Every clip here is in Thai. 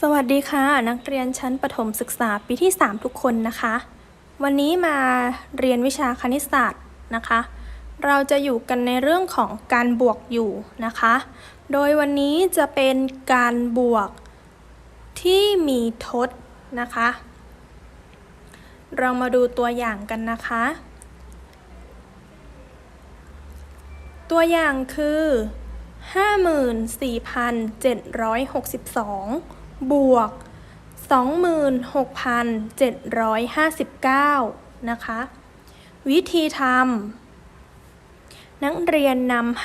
สวัสดีค่ะ นักเรียนชั้นประถมศึกษาปีที่ 3 ทุกคนนะคะ วันนี้มาเรียนวิชาคณิตศาสตร์นะคะ เราจะอยู่กันในเรื่องของการบวกอยู่นะคะ โดยวันนี้จะเป็นการบวกที่มีทดนะคะ เรามาดูตัวอย่างกันนะคะ ตัวอย่างคือ 54,762 บวก 26,759 นะคะ วิธีทำนักเรียนนำ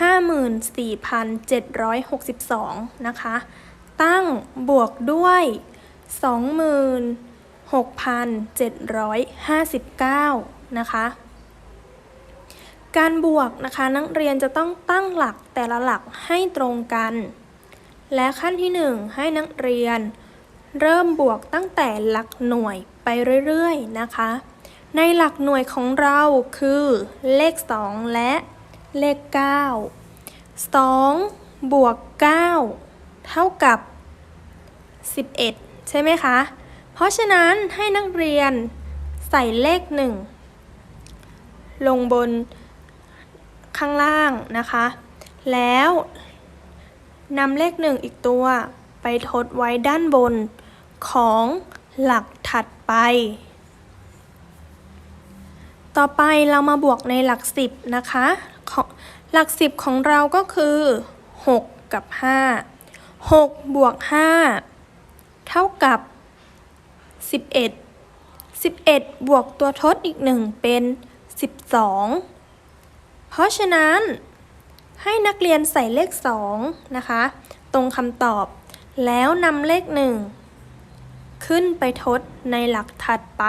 54,762 นะคะ ตั้งบวกด้วย 26,759 นะคะการบวกนะคะนักเรียนจะต้องตั้งหลักแต่ละหลักให้ตรงกัน และขั้นที่ 1 ให้นักเรียน เริ่มบวกตั้งแต่หลักหน่วยไปเรื่อยๆนะคะ ในหลักหน่วยของเราคือเลข 2 และเลข 9 2 บวก 9 เท่ากับ 11 ใช่ไหมคะ เพราะฉะนั้นให้นักเรียนใส่เลข 1 ลงบนข้างล่างนะคะ แล้ว นำเลขหนึ่งอีกตัว ไปทดไว้ด้านบน ของหลักถัดไป ต่อไปเรามาบวกในหลักสิบนะคะหลักสิบของเราก็คือ 6 กับ 5 6 บวก 5 เท่ากับ 11 11 บวกตัวทดอีกหนึ่งเป็น 12 เพราะฉะนั้น ให้นักเรียนใส่เลข 2 นะคะ ตรงคำตอบ แล้วนำเลข 1 ขึ้นไปทดในหลักถัดไป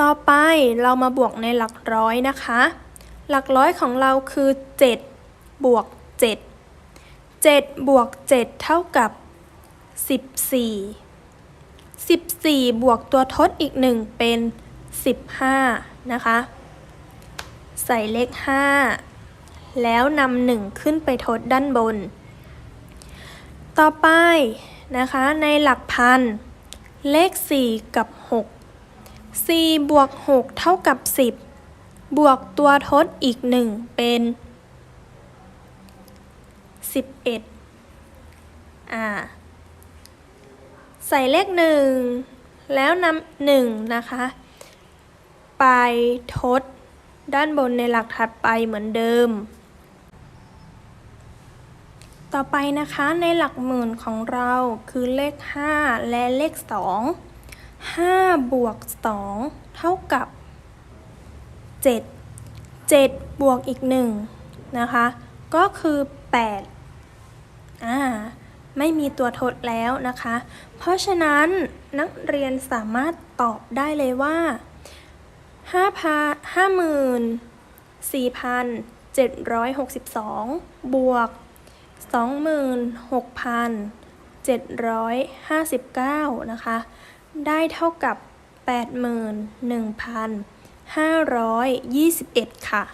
ต่อไปเรามาบวกในหลักร้อยนะคะ หลักร้อยของเราคือ 7 บวก 7 7 บวก 7 เท่ากับ 14 14 บวกตัวทดอีก 1 เป็น 15 นะคะใส่เลข 5 แล้วนำหนึ่งขึ้นไปทดด้านบน ต่อไปนะคะในหลักพัน เลข 4 กับ 6 4 บวก 6 เท่ากับ 10 บวกตัวทดอีก 1 เป็น 11อ่าใส่เลข 1 แล้วนำหนึ่งนะคะ ไปทดด้านบนในหลักถัดไปเหมือนเดิม ต่อไปนะคะในหลักหมื่นของเราคือเลข 5 และเลข 2 5 บวก 2 เท่ากับ 7 7 บวกอีก 1 นะคะ ก็คือ 8 อ่า ไม่มีตัวทดแล้วนะคะ เพราะฉะนั้นนักเรียนสามารถตอบได้เลยว่าห้าพันห้าหมื่นสี่พันเจ็ดร้อยหกสิบสองบวก สองหมื่นหกพันเจ็ดร้อยห้าสิบเก้านะคะ ได้เท่ากับแปดหมื่นหนึ่งพันห้าร้อยยี่สิบเอ็ดค่ะ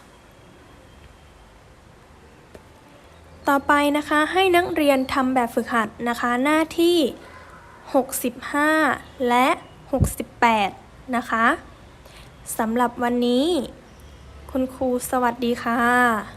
ต่อไปนะคะให้นักเรียนทำแบบฝึกหัดนะคะ หน้าที่ 65 และ 68 นะคะสำหรับวันนี้ คุณครูสวัสดีค่ะ